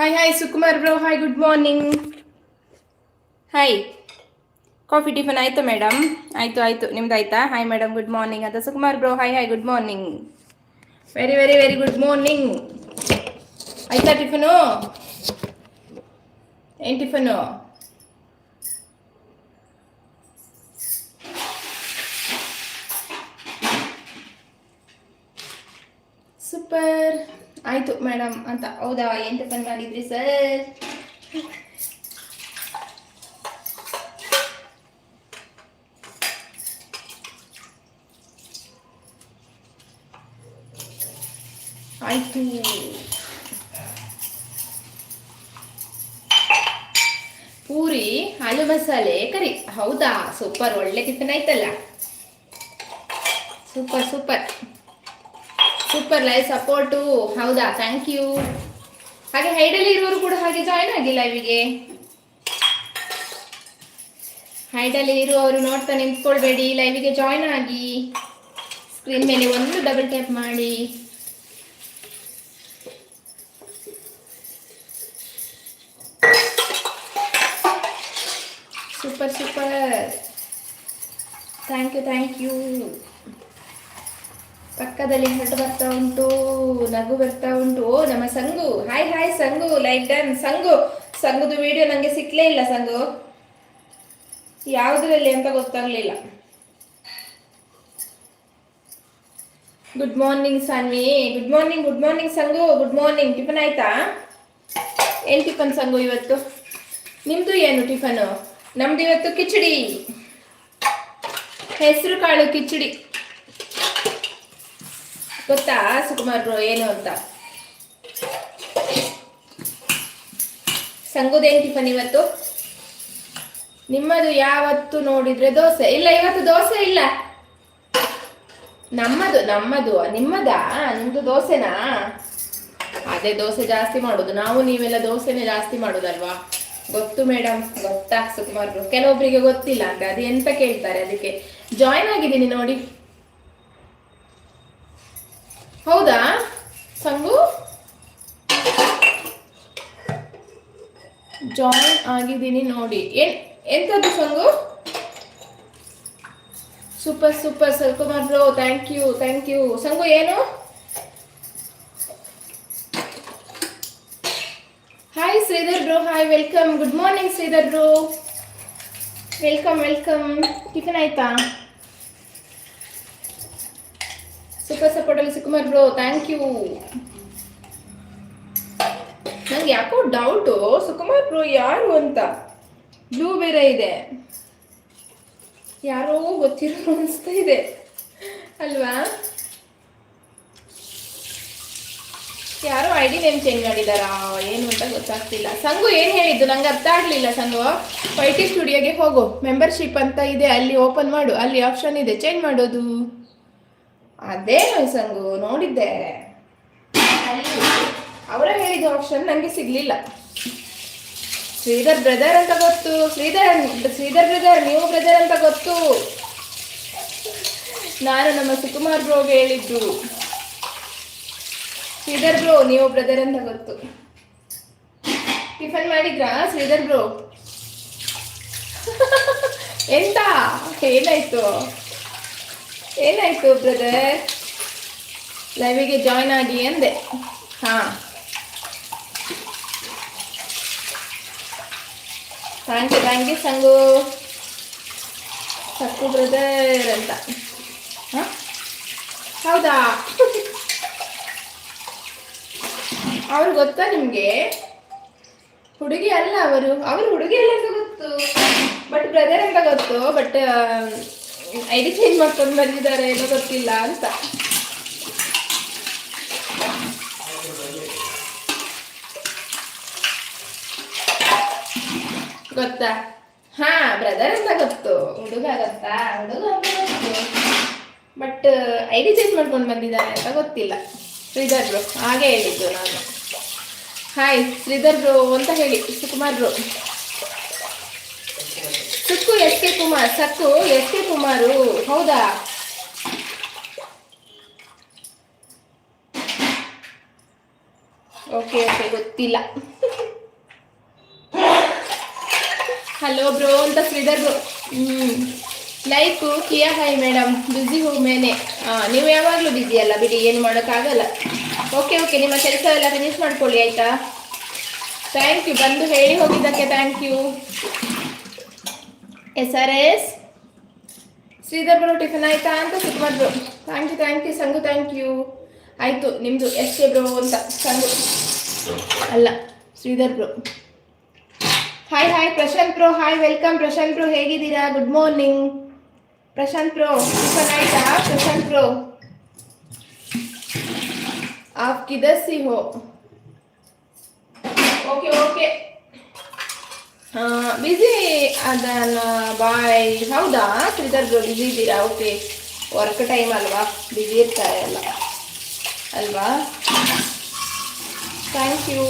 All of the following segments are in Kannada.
Hi hi Sukumar bro hi good morning hi coffee tiffin ಆಯಿತು ಮೇಡಮ್ ಆಯಿತು ಆಯಿತು. ನಿಮ್ದು ಹಾಯ್ ಮೇಡಮ್ ಗುಡ್ ಮಾರ್ನಿಂಗ್ ಅಂತ Sukumar bro hi hi good morning very very very good morning ಆಯ್ತಾ ಟಿಫನು ಏನು ಟಿಫನು ಸೂಪರ್ ಆಯಿತು ಮೇಡಮ್ ಅಂತ. ಹೌದಾ? ಏನು ಟಿಫನ್ ಮಾಡಿದ್ರಿ ಸರ್? ಆಯಿತು. ಪೂರಿ, ಆಲೂ ಮಸಾಲೆ, ಕರಿ. ಹೌದಾ? ಸೂಪರ್. ಒಳ್ಳೆ ಟಿಫನ್ ಆಯ್ತಲ್ಲ? Super super. Super live support ಹೌದಾ? ಥ್ಯಾಂಕ್ ಯು ಹಾಗೆ ಹೈಡಲ್ಲಿ ಇರೋರು ಕೂಡ ಹಾಗೆ ಜಾಯ್ನ್ ಆಗಿ ಲೈವಿಗೆ ಹೈಡಲ್ಲಿ ಇರುವವರು ನೋಡ್ತಾ ನಿಂತ್ಕೊಳ್ಬೇಡಿ. ಲೈವಿಗೆ ಜಾಯ್ನ್ ಆಗಿ. ಸ್ಕ್ರೀನ್ ಮೇಲೆ ಒಂದು ಡಬಲ್ ಟ್ಯಾಪ್ ಮಾಡಿ. Super super thank you thank you ಪಕ್ಕದಲ್ಲಿ ಹೊರಟು ಬರ್ತಾ ಉಂಟು, ನಗು ಬರ್ತಾ ಉಂಟು. ಓ, ನಮ್ಮ Sangu. Hi hi Sangu. Like done Sangu, ಸಂಗುದು video ನನಗೆ ಸಿಕ್ಲೇ ಇಲ್ಲ ಸಂಗು. ಯಾವುದರಲ್ಲಿ ಅಂತ ಗೊತ್ತಾಗ್ಲಿಲ್ಲ. Good morning Saanvi good morning good morning Sangu. Good morning tiffin ಆಯ್ತಾ? ಏನು ಟಿಫನ್ ಸಂಗು ಇವತ್ತು? ನಿಮ್ದು ಏನು ಟಿಫನು ನಮ್ದು ಇವತ್ತು ಕಿಚಡಿ. ಹೆಸರು ಕಾಳು ಕಿಚಡಿ. ಗೊತ್ತಾ? ಸುಕುಮಾರ್ರು ಏನು ಅಂತ? ಸಂಗುದೇನ್ ಟಿಫನ್ ಇವತ್ತು? ನಿಮ್ಮದು ಯಾವತ್ತು ನೋಡಿದ್ರೆ ದೋಸೆ? ಇಲ್ಲ, ಇವತ್ತು ದೋಸೆ ಇಲ್ಲ. ನಮ್ಮದು ನಮ್ಮದು, ನಿಮ್ಮದಾ? ನಿಮ್ದು ದೋಸೆನಾ? ಅದೇ ದೋಸೆ ಜಾಸ್ತಿ ಮಾಡೋದು. ನಾವು, ನೀವೆಲ್ಲ ದೋಸೆನೇ ಜಾಸ್ತಿ ಮಾಡೋದಲ್ವಾ? ಗೊತ್ತು ಮೇಡಮ್ ಗೊತ್ತಾ ಸುಕುಮಾರ್ರು ಬ್ರೋ ಕೆಲವೊಬ್ಬರಿಗೆ ಗೊತ್ತಿಲ್ಲ, ಅಂದ್ರೆ ಅದು ಎಂತ ಕೇಳ್ತಾರೆ? ಅದಕ್ಕೆ ಜಾಯ್ನ್ ಆಗಿದ್ದೀನಿ ನೋಡಿ. ಹೌದಾ? ಸಂಗು? ಜಾಯಿನ್ ಆಗಿದ್ದೀನಿ ನೋಡಿ. ಏನ್, ಎಂತದ್ದು Sangu? Super super ಸಲ್ಕುಮಾರ್ bro thank you thank you Sangu ಏನು? Hi Sridhar bro hi welcome good morning Sridhar bro welcome welcome tiffin ಆಯ್ತಾ? ಸಪೋರ್ಟ್ ಅಲ್ಲಿ ಸುಕುಮಾರ್ ಬ್ರೋ ಥ್ಯಾಂಕ್ ಯು ನಂಗೆ ಯಾಕೋ ಡೌಟು ಸುಕುಮಾರ್ ಬ್ರೋ ಯಾರು ಅಂತ? ಬ್ಲೂ ಬೇರೆ ಇದೆ. ಯಾರೋ ಗೊತ್ತಿರೋ ಅನಿಸ್ತಾ ಇದೆ. ಅಲ್ವಾ? ಯಾರೋ ಐ ಡಿ ನೇಮ್ ಚೇಂಜ್ ಮಾಡಿದಾರಾ, ಏನು ಅಂತ ಗೊತ್ತಾಗ್ತಿಲ್ಲ. ಸಂಗು ಏನು ಹೇಳಿದ್ದು? ನಂಗೆ ಅರ್ಥ ಆಗಲಿಲ್ಲ ಸಂಗು. ಐ ಟಿ ಸ್ಟುಡಿಯೋಗೆ ಹೋಗು. ಮೆಂಬರ್ಶಿಪ್ ಅಂತ ಇದೆ. ಅಲ್ಲಿ ಓಪನ್ ಮಾಡು. ಅಲ್ಲಿ ಆಪ್ಷನ್ ಇದೆ. ಚೇಂಜ್ ಮಾಡೋದು. ಅದೇ ಮೈಸಂಗು ನೋಡಿದ್ದೆ. ಅವರ ಹೇಳಿದ ಆಪ್ಷನ್ ನನಗೆ ಸಿಗ್ಲಿಲ್ಲ. ಶ್ರೀಧರ್ ಬ್ರದರ್ ಅಂತ ಗೊತ್ತು. ಶ್ರೀಧರ್ ಶ್ರೀಧರ್ ಬ್ರದರ್ ನೀವು ಬ್ರದರ್ ಅಂತ ಗೊತ್ತು. ನಾನು ನಮ್ಮ ಸುಕುಮಾರ್ ಬ್ರೋಗೆ ಹೇಳಿದ್ದು. ಶ್ರೀಧರ್ ಬ್ರೋ ನೀವು ಬ್ರದರ್ ಅಂತ ಗೊತ್ತು. ಟಿಫನ್ ಮಾಡಿದ್ರಾ ಶ್ರೀಧರ್ ಬ್ರೋ ಎಂತ? ಏನಾಯ್ತು? ಏನಾಯ್ತು ಬ್ರದರ್ ಲೈವಿಗೆ ಜಾಯ್ನ್ ಆಗಿ ಅಂದೆ. ಹಾ. Thank you thank you Sangu? Sakku brother ಅಂತ. ಹಾ? ಹೌದಾ? ಅವ್ರು ಗೊತ್ತಾ ನಿಮಗೆ? ಹುಡುಗಿ ಅಲ್ಲ ಅವರು. ಅವರು ಹುಡುಗಿ ಅಲ್ಲ ಅಂತ ಗೊತ್ತು. ಬಟ್ ಬ್ರದರ್ ಅಂತ ಗೊತ್ತು. ಬಟ್ ಐ ಡಿ ಚೇಂಜ್ ಮಾಡ್ಕೊಂಡು ಬಂದಿದ್ದಾರೆ, ಏನೋ ಗೊತ್ತಿಲ್ಲ ಅಂತ. ಗೊತ್ತಾ? ಹಾ ಬ್ರದರ್ ಅಂತ ಗೊತ್ತು. ಹುಡುಗ ಗೊತ್ತಾ? ಹುಡುಗ ಗೊತ್ತು. ಬಟ್ ಐಡಿ ಚೇಂಜ್ ಮಾಡ್ಕೊಂಡು ಬಂದಿದ್ದಾರೆ ಅಂತ ಗೊತ್ತಿಲ್ಲ. ಶ್ರೀಧರ್ ಹಾಗೆ ಹೇಳಿದ್ದು ನಾನು. ಹಾಯ್ ಶ್ರೀಧರ್ ಅಂತ ಹೇಳಿ, Sukumar Sukku S K Kumar? Sakku S K Kumar? ಹೌದಾ? ಓಕೆ ಓಕೆ, ಗೊತ್ತಿಲ್ಲ. ಹಲೋ ಬ್ರೋ ಅಂತ ಶ್ರೀಧರ್ ಬ್ರೋ ಹ್ಞೂ ಲೈಕು ಕಿಯಾ ಹಾಯ್ ಮೇಡಮ್ ಬ್ಯುಸಿ ಹೋ ಮೇನೆ ಹಾಂ ನೀವು ಯಾವಾಗಲೂ ಬ್ಯುಸಿ ಅಲ್ಲ ಬಿಡಿ, ಏನು ಮಾಡೋಕ್ಕಾಗಲ್ಲ. ಓಕೆ ಓಕೆ ನಿಮ್ಮ ಕೆಲಸ ಎಲ್ಲ ಫಿನಿಶ್ ಮಾಡ್ಕೊಳ್ಳಿ, ಆಯಿತಾ? ಥ್ಯಾಂಕ್ ಯು ಬಂದು ಹೇಳಿ ಹೋಗಿದ್ದಕ್ಕೆ thank you S R S Sridhar bro, tiffin ಆಯ್ತಾ ಅಂತ Sukumar bro thank you thank you Sangu thank you ಆಯಿತು ನಿಮ್ಮದು ಎಸ್ ಕೆ ಬ್ರೋ ಅಂತ, ಸಂಗು. ಅಲ್ಲ, Sridhar bro. Hi hi Prashant bro hi welcome Prashant bro, ಹೇಗಿದ್ದೀರಾ? Good morning Prashant bro, tiffin ಆಯ್ತಾ? ಪ್ರಶಾಂತ್ ಬ್ರೋ. ಆಫ್ ಕಿದರ್ ಸಿ ಹೋ. ಓಕೆ ಓಕೆ ಬಿಸಿ ಅದನ್ನ ಬಾಯ್ ಹೌದಾ? ಶ್ರೀಧರ್ ಬಿಜಿ ಬಿಸಿ ಇದ್ದೀರಾ? ಓಕೆ ವರ್ಕ್ ಟೈಮ್ ಅಲ್ವಾ? ಬಿಸಿ ಇರ್ತಾರೆ ಅಲ್ಲ ಅಲ್ವಾ? Thank you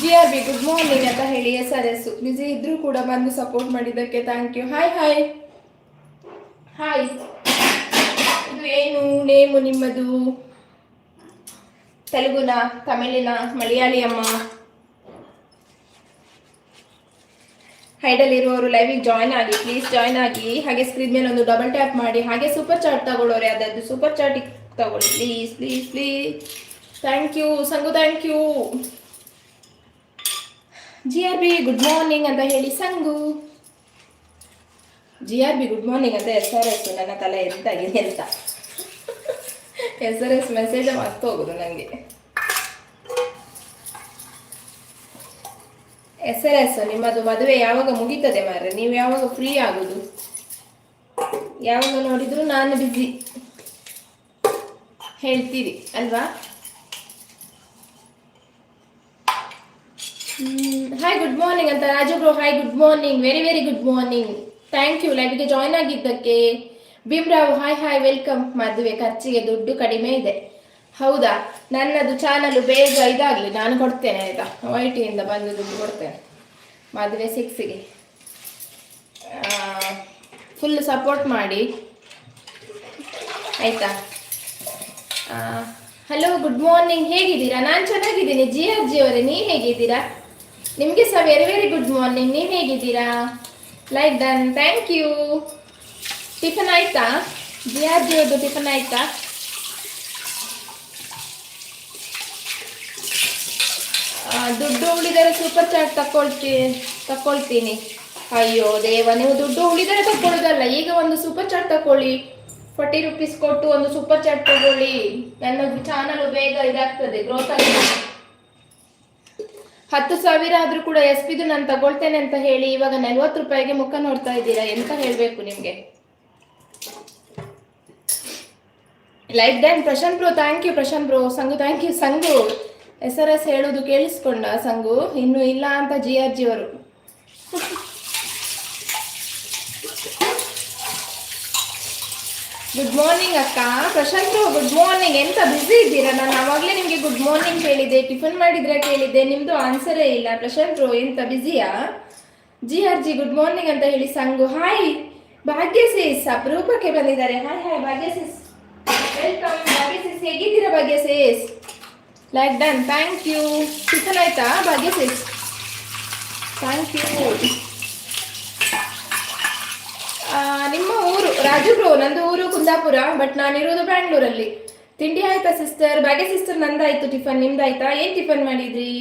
G R B good morning ಅಂತ ಹೇಳಿ ಎಸ್ ಆರ್ ಎಸ್ ಬಿಸಿ ಇದ್ರೂ ಕೂಡ ಬಂದು ಸಪೋರ್ಟ್ ಮಾಡಿದ್ದಕ್ಕೆ thank you hi hi hi ಇದು ಏನು? ನೇಮು ನಿಮ್ಮದು? ತೆಲುಗುನ? ತಮಿಳಿನ? ಮಲಯಾಳಿ ಹೈಡಲ್ ಇರುವವರು ಲೈವಿಗೆ ಜಾಯ್ನ್ ಆಗಿ ಪ್ಲೀಸ್ ಜಾಯ್ನ್ ಆಗಿ, ಹಾಗೆ ಸ್ಕ್ರೀನ್ ಮೇಲೆ ಒಂದು ಡಬಲ್ ಟ್ಯಾಪ್ ಮಾಡಿ, ಹಾಗೆ ಸೂಪರ್ ಚಾಟ್ ತಗೊಳ್ಳೋರೆ ಅದಾದ್ರು ಸೂಪರ್ ಚಾಟ್ ತಗೊಳ್ಳಿ. Please please please thank you Sangu thank you G R B good morning ಅಂತ ಹೇಳಿ, Sangu. G R B good morning ಅಂತ ಎಸ್ ಆರ್ ಎಸ್ ನನ್ನ ತಲೆ ಎಂತಾಗಿದೆ ಅಂತ. ಎಸ್ ಆರ್ ಎಸ್ ಮೆಸೇಜ್ ಹೋಗುದು ನನಗೆ ಎಸ್ ಆರ್ ಎಸ್ ನಿಮ್ಮದು ಮದುವೆ ಯಾವಾಗ ಮುಗೀತದೆ ಮಾರ್ರೆ? ನೀವು ಯಾವಾಗ ಫ್ರೀ ಆಗುದು? ಯಾವಾಗ ನೋಡಿದ್ರು ನಾನು ಬಿಜಿ ಹೇಳ್ತೀರಿ, ಅಲ್ವಾ? ಹಾಯ್ ಗುಡ್ ಮಾರ್ನಿಂಗ್ ಅಂತ Raju bro hi good morning very very good morning thank you ಲೈವ್ಗೆ join ಆಗಿದ್ದಕ್ಕೆ ಭೀಮ್ರಾವ್ ಹಾಯ್ ಹಾಯ್ ವೆಲ್ಕಮ್ ಮದುವೆ ಖರ್ಚಿಗೆ ದುಡ್ಡು ಕಡಿಮೆ ಇದೆ. ಹೌದಾ? ನನ್ನದು ಚಾನಲ್ ಬೇಗ ಇದಾಗಲಿ, ನಾನು ಕೊಡ್ತೇನೆ, ಆಯಿತಾ? ವೈ ಟಿಯಿಂದ ಬಂದು ದುಡ್ಡು ಕೊಡ್ತೇನೆ. ಮದುವೆ ಸಿಕ್ಸಿಗೆ. ಫುಲ್ ಸಪೋರ್ಟ್ ಮಾಡಿ. ಆಯಿತಾ? ಹಲೋ ಗುಡ್ ಮಾರ್ನಿಂಗ್ ಹೇಗಿದ್ದೀರಾ? ನಾನು ಚೆನ್ನಾಗಿದ್ದೀನಿ. ಜಿ ಆರ್ ಜಿ ಅವರೇ, ನೀವು ಹೇಗಿದ್ದೀರಾ? ನಿಮಗೆ ಸಹ ವೆರಿ ವೆರಿ ಗುಡ್ ಮಾರ್ನಿಂಗ್ ನೀವು ಹೇಗಿದ್ದೀರಾ? Like done thank you tiffin ಆಯಿತಾ? ಜಿ ಅವ್ರದ್ದು ಟಿಫನ್ ಆಯ್ತಾ? ದುಡ್ಡು ಉಳಿದರೆ ಸೂಪರ್ ಚಾಟ್ ತಕೊಳ್ತಿ ತಕೊಳ್ತೀನಿ ಅಯ್ಯೋ ದೇವ, ನೀವು ದುಡ್ಡು ಉಳಿದರೆ ತಕೊಳ್ಳೋದಲ್ಲ ಈಗ ಒಂದು ಸೂಪರ್ ಚಾಟ್ ತಕೊಳ್ಳಿ ಫಾರ್ಟಿ ರುಪೀಸ್ ಕೊಟ್ಟು ಒಂದು ಸೂಪರ್ ಚಾಟ್ ತಗೊಳ್ಳಿ. ನನ್ನ ಚಾನಲ್ ಬೇಗ ಇದಾಗ್ತದೆ ಗ್ರೋತ್ ಆಗಿದೆ ಹತ್ತು ಸಾವಿರ ಆದ್ರೂ ಕೂಡ ಎಸ್ ಪಿದು ನಾನು ತಗೊಳ್ತೇನೆ ಅಂತ ಹೇಳಿ, ಇವಾಗ ನಲ್ವತ್ತು ರೂಪಾಯಿಗೆ ಮುಖ ನೋಡ್ತಾ ಇದ್ದೀರಾ? ಎಂತ ಹೇಳಬೇಕು ನಿಮಗೆ? Like done Prashant bro thank you Prashant bro Sangu thank you Sangu. S ಹೇಳೋದು ಕೇಳಿಸ್ಕೊಂಡ ಸಂಗು? ಇನ್ನು ಇಲ್ಲ ಅಂತ ಜಿ ಆರ್ ಜಿ ಅವರು. ಗುಡ್ ಮಾರ್ನಿಂಗ್ ಅಕ್ಕ. ಪ್ರಶಾಂತ್ ಗುಡ್ ಮಾರ್ನಿಂಗ್ ಎಂತ ಬ್ಯುಸಿ ಇದ್ದೀರಾ? ನಾನು ಆವಾಗಲೇ ನಿಮಗೆ ಗುಡ್ ಮಾರ್ನಿಂಗ್ ಹೇಳಿದ್ದೆ ಟಿಫನ್ ಮಾಡಿದ್ರೆ ಕೇಳಿದ್ದೆ. ನಿಮ್ಮದು ಆನ್ಸರೇ ಇಲ್ಲ. ಪ್ರಶಾಂತ್ ಎಂತ ಬ್ಯುಸಿಯಾ G R G good morning ಅಂತ ಹೇಳಿ ಸಂಗು. ಹಾಯ್ ಭಾಗ್ಯ ಸೇಸ್ ಅಪರೂಪಕ್ಕೆ ಬಂದಿದ್ದಾರೆ. Hi hi Bhagya says welcome Bhagya says ಹೇಗಿದ್ದೀರಾ Bhagya says like done thank you tiffin ಆಯ್ತಾ? ಭಾಗ್ಯ ಸಿಕ್ಸ್ ಥ್ಯಾಂಕ್ ಯು ನಿಮ್ಮ ಊರು, ರಾಜು ಬ್ರೋ ನಂದು ಊರು ಕುಂದಾಪುರ ಬಟ್ ನಾನಿರೋದು ಬ್ಯಾಂಗ್ಳೂರಲ್ಲಿ. ತಿಂಡಿ ಆಯ್ತಾ ಸಿಸ್ಟರ್ ಭಾಗ್ಯ ಸಿಸ್ಟರ್ ನಂದಾಯ್ತು ಟಿಫನ್ ನಿಮ್ದಾಯ್ತಾ? ಏನು ಟಿಫನ್ ಮಾಡಿದ್ರಿ?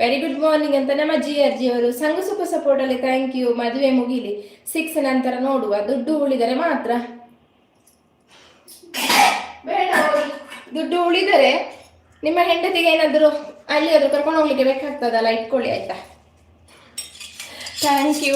ವೆರಿ ಗುಡ್ ಮಾರ್ನಿಂಗ್ ಅಂತ ನಮ್ಮ ಜಿ ಆರ್ ಜಿ ಅವರು. ಸಂಘ ಸುಖ ಸಪೋರ್ಟಲ್ಲಿ ಥ್ಯಾಂಕ್ ಯು ಮದುವೆ ಮುಗಿಲಿ. ಸಿಕ್ಸ್ ನಂತರ ನೋಡುವ. ದುಡ್ಡು ಉಳಿದರೆ ಮಾತ್ರ. ದುಡ್ಡು ಉಳಿದರೆ ನಿಮ್ಮ ಹೆಂಡತಿಗೆ ಏನಾದರೂ ಅಲ್ಲಿ ಅದು ಕರ್ಕೊಂಡು ಹೋಗ್ಲಿಕ್ಕೆ ಬೇಕಾಗ್ತದಲ್ಲ ಇಟ್ಕೊಳ್ಳಿ ಆಯ್ತಾ? Thank you